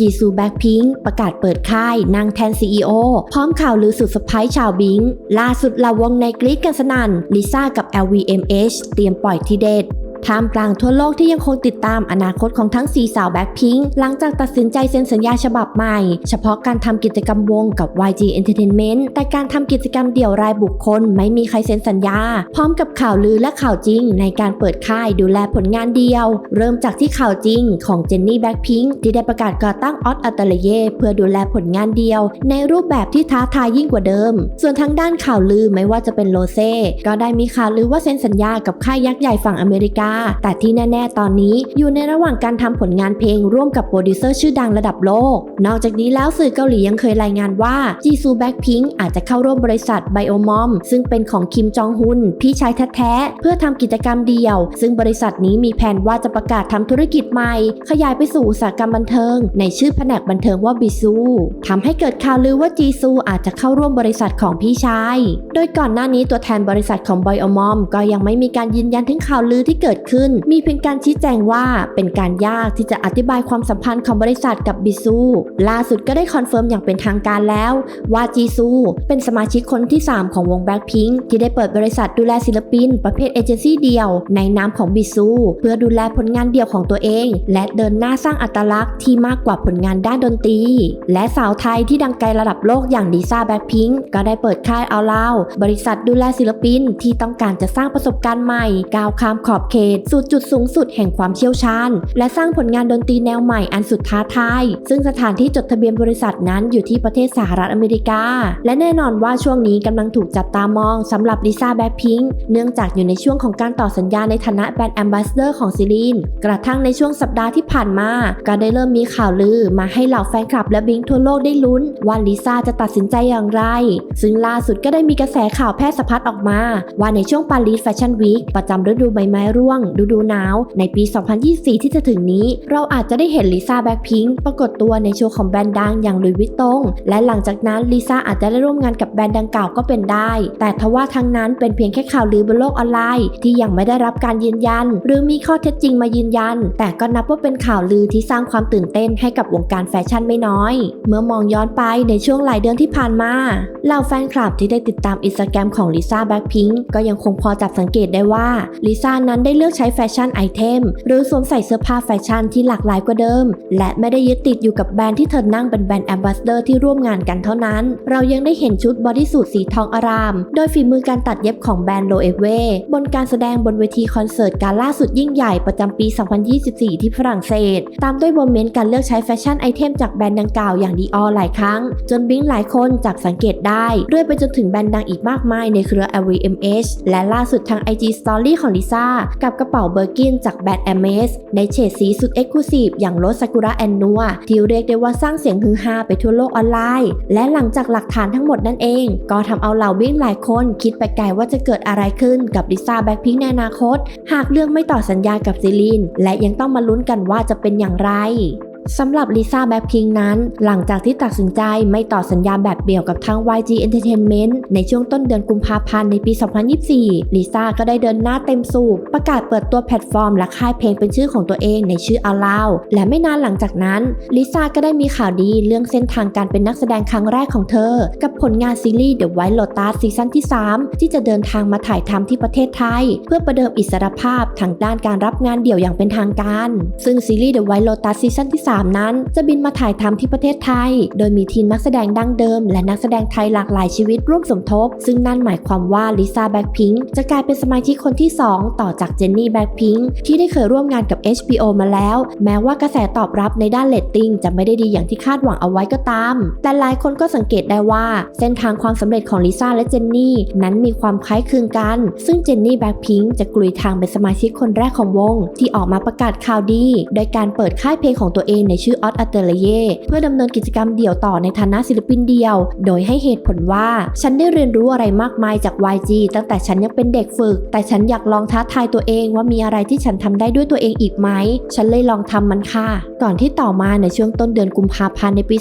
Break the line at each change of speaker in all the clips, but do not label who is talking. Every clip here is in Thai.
จีซูแบ็คพิงประกาศเปิดค่ายนางแทน CEO พร้อมข่าวลือสุดสะพ้ายชาวบิง ล่าสุดลาวงในกรีดกันสนัน่นลิซ่ากับ LVMH เตรียมปล่อยทีเด็ด ท่ามกลางทั่วโลกที่ยังคงติดตามอนาคตของทั้ง4สาวแบ็คพิงค์หลังจากตัดสินใจเซ็นสัญญาฉบับใหม่ เฉพาะการทำกิจกรรมวงกับ YG Entertainment แต่การทำกิจกรรมเดี่ยวรายบุคคล ไม่มีใครเซ็นสัญญา พร้อมกับข่าวลือและข่าวจริง ในการเปิดค่ายดูแลผลงานเดียว เริ่มจากที่ข่าวจริงของเจนนี่แบ็คพิงค์ที่ได้ประกาศก่อตั้งออสอัตเลเยเพื่อดูแลผลงานเดียว ในรูปแบบที่ท้าทายยิ่งกว่าเดิม ส่วนทางด้านข่าวลือไม่ว่าจะเป็นโลเซ่ก็ได้มีข่าวลือว่าเซ็นสัญญากับค่ายยักษ์ใหญ่ฝั่งอเมริกาแต่ที่แน่ ๆ ตอนนี้อยู่ในระหว่างการทำผลงานเพลงร่วมกับโปรดิวเซอร์ชื่อดังระดับโลก นอกจากนี้แล้วสื่อเกาหลียังเคยรายงานว่าจีซูแบ็คพิงอาจจะเข้าร่วมบริษัทไบโอมอมซึ่งเป็นของคิมจองฮุนพี่ชายแท้ๆ เพื่อทำกิจกรรมเดียว ซึ่งบริษัทนี้มีแผนว่าจะประกาศทำธุรกิจใหม่ ขยายไปสู่อุตสาหกรรมบันเทิง ในชื่อแผนกบันเทิงว่าบิซูทำให้เกิดข่าวลือว่าจีซูอาจจะเข้าร่วมบริษัทของพี่ชาย โดยก่อนหน้านี้ตัวแทนบริษัทของไบโอมอมก็ยังไม่มีการยืนยันถึงข่าวลือที่เกิดขึ้น มีเพียงการชี้แจงว่าเป็นการยากที่จะอธิบายความสัมพันธ์ของบริษัทกับบิซูล่าสุดก็ได้คอนเฟิร์มอย่างเป็นทางการแล้ว ว่าจีซู เป็นสมาชิกคนที่ 3 ของวงแบล็คพิงที่ได้เปิดบริษัทดูแลศิลปิน ประเภทเอเจนซี่เดียว ในนามของบิซู เพื่อดูแลผลงานเดี่ยวของตัวเอง และเดินหน้าสร้างอัตลักษณ์ที่มากกว่าผลงานด้านดนตรี และสาวไทยที่ดังไกลระดับโลกอย่างลิซ่าแบล็คพิงก็ได้เปิดค่ายเอาเล่าบริษัทดูแลศิลปินที่ต้องการจะสร้างประสบการณ์ใหม่ก้าวข้ามขอบเขตสู่จุดสูงสุดแห่งความเชี่ยวชาญ และสร้างผลงานดนตรีแนวใหม่อันสุดท้าทาย ซึ่งสถานที่จดทะเบียนบริษัทนั้นอยู่ที่ประเทศสหรัฐอเมริกา และแน่นอนว่าช่วงนี้กำลังถูกจับตามองสำหรับลิซ่าแบ็คพิงเนื่องจากอยู่ในช่วงของการต่อสัญญาในฐานะแบรนด์แอมบาสเดอร์ของซิลีนกระทั่งในช่วงสัปดาห์ที่ผ่านมา ก็ได้เริ่มมีข่าวลือมาให้เหล่าแฟนคลับและบิงทั่วโลกได้ลุ้น ว่าลิซ่าจะตัดสินใจอย่างไร ซึ่งล่าสุดก็ได้มีกระแสข่าวแพร่สะพัดออกมา ว่าในช่วงปารีสแฟชั่นวีคประจำฤดูใบไม้ร่วงฤดูหนาว ในปี 2024 ที่จะถึงนี้ เราอาจจะได้เห็นลิซ่าแบ็คพิงค์ปรากฏตัวในโชว์ของแบรนด์ดังอย่างลุยวิตตง และหลังจากนั้นลิซ่าอาจจะได้ร่วมงานกับแบรนด์ดังกล่าวก็เป็นได้ แต่ทว่าทั้งนั้นเป็นเพียงแค่ข่าวลือบนโลกออนไลน์ ที่ยังไม่ได้รับการยืนยัน หรือมีข้อเท็จจริงมายืนยัน แต่ก็นับว่าเป็นข่าวลือที่สร้างความตื่นเต้นให้กับวงการแฟชั่นไม่น้อย เมื่อมองย้อนไปในช่วงหลายเดือนที่ผ่านมาเหล่าแฟนคลับที่ได้ติดตามอินสตาแกรมของลิซ่าแบ็คพิงก็ยังคงพอจับสังเกตได้ว่าลิซ่านั้นได้เลือกใช้แฟชั่นไอเทมหรือสวมใส่เสื้อผ้าแฟชั่นที่หลากหลายกว่าเดิม และไม่ได้ยึดติดอยู่กับแบรนด์ที่เธอนั่งเป็นแบรนด์แอมบาสเดอร์ที่ร่วมงานกันเท่านั้น เรายังได้เห็นชุดบอดี้สูทสีทองอาราม โดยฝีมือการตัดเย็บของแบรนด์โลเอเวบนการแสดงบนเวทีคอนเสิร์ตการล่าสุดยิ่งใหญ่ประจำปี 2024 ที่ฝรั่งเศส ตามด้วยโมเมนต์การเลือกใช้แฟชั่นไอเทมจากแบรนด์ดังกล่าวอย่างดีออหลายครั้ง จนบิงหลายคนจับสังเกตได้ เรื่อยไปจนถึงแบรนด์ดังอีกมากมายในเครือ LVMH และล่าสุดทาง IG Story ของลิซ่ากับกระเป๋าเบอร์กินจากแบรนด์แอมเสในเฉดสีสุดเอ็กซ์คลูซีฟอย่างรถซากุระแอนนัวที่เรียกได้ว่าสร้างเสียงฮือฮาไปทั่วโลกออนไลน์ และหลังจากหลักฐานทั้งหมดนั่นเอง ก็ทำเอาเหล่าบิ้งหลายคนคิดไปไกลว่าจะเกิดอะไรขึ้นกับลิซ่าแบ็คพิงในอนาคต หากเรื่องไม่ต่อสัญญากับซิลีนและยังต้องมาลุ้นกันว่าจะเป็นอย่างไร สำหรับลิซ่าแบ็คพิงนั้น หลังจากที่ตัดสินใจไม่ต่อสัญญาแบบเดี่ยวกับทาง YG Entertainment ในช่วงต้นเดือนกุมภาพันธ์ในปี 2024 ลิซ่าก็ได้เดินหน้าเต็มสูบประกาศเปิดตัวแพลตฟอร์มและค่ายเพลงเป็นชื่อของตัวเองในชื่อ a l o w และไม่นานหลังจากนั้นลิซ่าก็ได้มีข่าวดีเรื่องเส้นทางการเป็นนักแสดงครั้งแรกของเธอ กับผลงานซีรีส์ The White Lotus ซีซั่นที่ 3 ที่จะเดินทางมาถ่ายทำที่ประเทศไทย เพื่อประเดิมอิสรภาพทางด้านการรับงานเดี่ยวอย่างเป็นทางการ ซึ่งซีรีส์ The White Lotus ซีซั่นที่3นั้น จะบินมาถ่ายทำที่ประเทศไทย โดยมีทีมนักแสดงดั้งเดิม และนักแสดงไทยหลากหลายชีวิตร่วมสมทบ ซึ่งนั่นหมายความว่าลิซ่าแบ็คพิงจะกลายเป็นสมาชิกคนที่ 2 ต่อจากเจนนี่แบ็คพิงที่ได้เคยร่วมงานกับ HBO มาแล้ว แม้ว่ากระแสตอบรับในด้านเลตติ้งจะไม่ได้ดีอย่างที่คาดหวังเอาไว้ก็ตาม แต่หลายคนก็สังเกตได้ว่า เส้นทางความสำเร็จของลิซ่าและเจนนี่นั้นมีความคล้ายคลึงกัน ซึ่งเจนนี่แบ็คพิงจะกลุยทางเป็นสมาชิกคนแรกของวง ที่ออกมาประกาศข่าวดี โดยการเปิดค่ายเพลงของตัวเองในชื่อออสอัตเตเลเยเพื่อดำเนินกิจกรรมเดี่ยวต่อในฐานะศิลปินเดี่ยว โดยให้เหตุผลว่า ฉันได้เรียนรู้อะไรมากมายจาก YG ตั้งแต่ฉันยังเป็นเด็กฝึก แต่ฉันอยากลองท้าทายตัวเองว่ามีอะไรที่ฉันทำได้ด้วยตัวเองอีกไหม ฉันเลยลองทำมันค่ะ ก่อนที่ต่อมาในช่วงต้นเดือนกุมภาพันธ์ในปี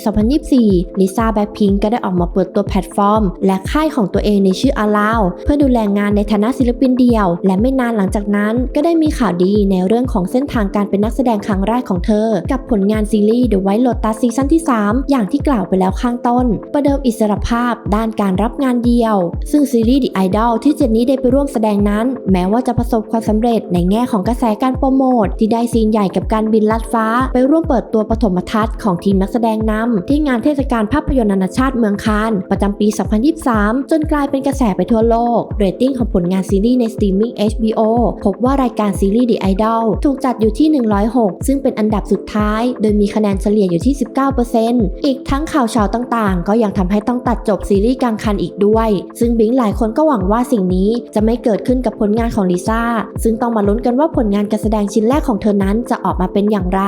2024 ลิซ่าแบ็คพิงก็ได้ออกมาเปิดตัวแพลตฟอร์ม และค่ายของตัวเองในชื่อ a l o w เพื่อดูแลงานในฐานะศิลปินเดี่ยว และไม่นานหลังจากนั้น ก็ได้มีข่าวดีในเรื่องของเส้นทางการเป็นนักแสดงครั้งแรกของเธอ กับผลงานงานซีรีส์ The White Lotus ซีซั่นที่ 3 อย่างที่กล่าวไปแล้วข้างต้น ประเดิมอิสรภาพด้านการรับงานเดียว ซึ่งซีรีส์ The Idol ที่เจนนี่ได้ไปร่วมแสดงนั้น แม้ว่าจะประสบความสำเร็จในแง่ของกระแสการโปรโมท ที่ได้ซีนใหญ่กับการบินลัดฟ้า ไปร่วมเปิดตัวปฐมทัศน์ของทีมนักแสดงนำที่งานเทศกาลภาพยนตร์นานาชาติเมืองคานประจำปี 2023 จนกลายเป็นกระแสไปทั่วโลกเรตติ้งของผลงานซีรีส์ในสตรีมมิ่ง HBO พบว่ารายการซีรีส์ The Idol ถูกจัดอยู่ที่ 106 ซึ่งเป็นอันดับสุดท้ายโดยมีคะแนนเฉลี่ยอยู่ที่ 19%อีกทั้งข่าวเช้าต่างๆ ก็ยังทำให้ต้องตัดจบซีรีส์กลางคันอีกด้วย ซึ่งบิงหลายคนก็หวังว่าสิ่งนี้จะไม่เกิดขึ้นกับผลงานของลิซ่า ซึ่งต้องมาลุ้นกันว่าผลงานการแสดงชิ้นแรกของเธอนั้นจะออกมาเป็นอย่างไร